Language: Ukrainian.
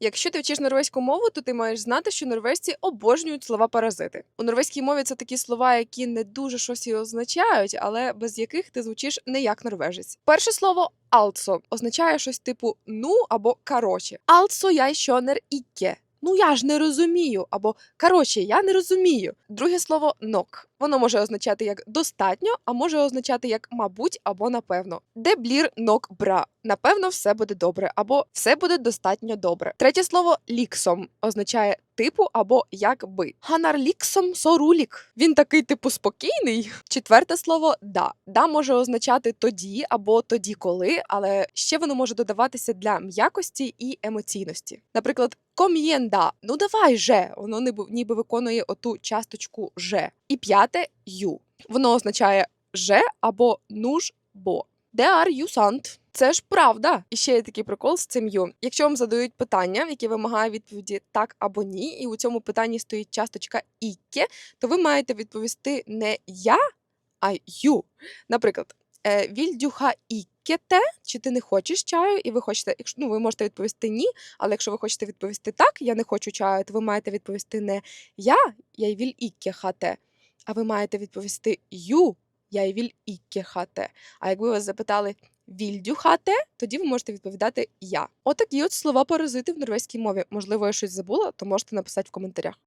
Якщо ти вчиш норвезьку мову, то ти маєш знати, що норвежці обожнюють слова паразити. У норвезькій мові це такі слова, які не дуже щось і означають, але без яких ти звучиш не як норвежець. Перше слово «also» означає щось типу ну або короче. «Also я skjønner ikke». Ну я ж не розумію, або коротше, я не розумію. Друге слово нок. Воно може означати як достатньо, а може означати як мабуть або напевно. Де блір нок бра. Напевно, все буде добре, або все буде достатньо добре. Третє слово ліксом означає типу або якби. Ганар ліксом сорулік. Він такий типу спокійний. Четверте слово да. Да може означати тоді або тоді коли, але ще воно може додаватися для м'якості і емоційності. Наприклад, ком'єнда. Ну давай же. Воно ніби, ніби виконує оту часточку же. І п'яте ю. Воно означає же або нуж бо. Де you sant? Це ж правда. І ще є такий прикол з цим ю. Якщо вам задають питання, яке вимагає відповіді так або ні, і у цьому питанні стоїть часточка іке, то ви маєте відповісти не я, а ю. Наприклад, е, вільдюха ікете, чи ти не хочеш чаю, і ви хочете, ну ви можете відповісти ні, але якщо ви хочете відповісти так, я не хочу чаю, то ви маєте відповісти не я, я віль іке хате, а ви маєте відповісти ю, я віль ікке хате. А якби вас запитали вільдю хате, тоді ви можете відповідати я. Отакі от слова паразити в норвезькій мові. Можливо, я щось забула, то можете написати в коментарях.